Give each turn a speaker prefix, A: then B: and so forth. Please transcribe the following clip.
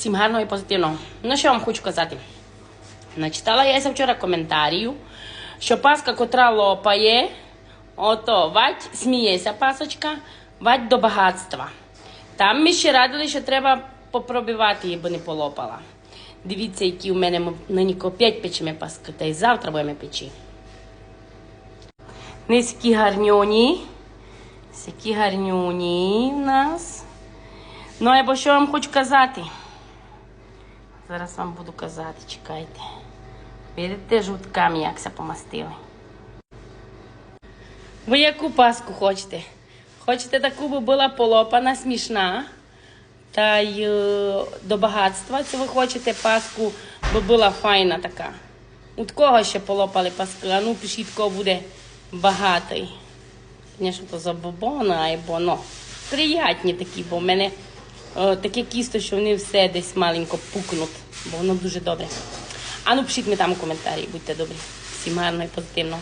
A: Всім гарного і позитивного. Ну, що вам хочу казати? Начитала я вчора коментарію, що паска, котра лопає, ото вать, сміється пасочка, вать до багатства. Там ми ще радили, що треба попробивати її, бо не полопала. Дивіться, які у мене ми нині 5 печемо паски, та й завтра будемо печі. Низькі гарнюні. Такі гарнюні в нас. Ну, або що вам хочу казати? Зараз вам буду казати, чекайте. Видите, жутками якся помастили. Ви яку паску хочете? Хочете таку, би була полопана, смішна. Та й е, до багатства. Це ви хочете паску, би була файна така. У кого ще полопали паски? А ну пишіть, кого буде багатий. Звісно, то забобона, або ну, приятні такі, бо в мене е, таке кісто, що вони все десь маленько пукнуть, бо воно дуже добре. А ну пишіть мені там у коментарі, будьте добрі. Всім гарно і позитивно.